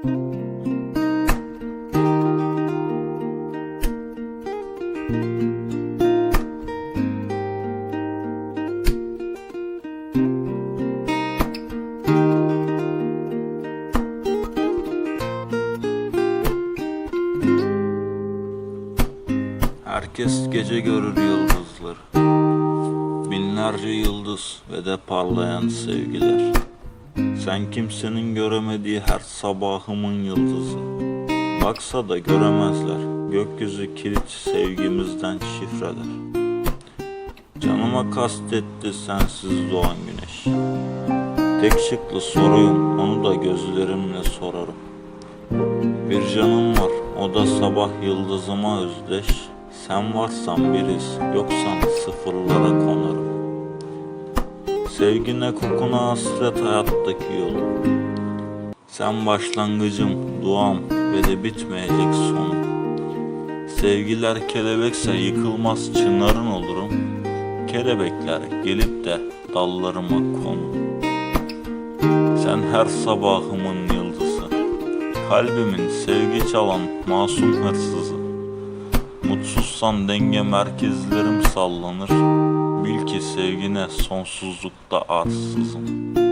Herkes gece görür yıldızları. Binlerce yıldız ve de parlayan sevgiler Sen kimsenin göremediği her sabahımın yıldızı. Baksa da göremezler. Gökyüzü kilit sevgimizden şifreler. Canıma kastetti sensiz doğan güneş. Tek şıklı soruyum onu da gözlerimle sorarım. Bir canım var o da sabah yıldızıma özdeş. Sen varsan biriz yoksan sıfırlara Sevgine kokuna hasret hayattaki yolum Sen başlangıcım duam ve de bitmeyecek sonum Sevgiler kelebekse yıkılmaz çınarın olurum Kelebekler gelip de dallarıma konur Sen her sabahımın yıldızı. Kalbimin sevgi çalan masum hırsızı. Mutsuzsan denge merkezlerim sallanır Bil ki sevgine sonsuzlukta arsızım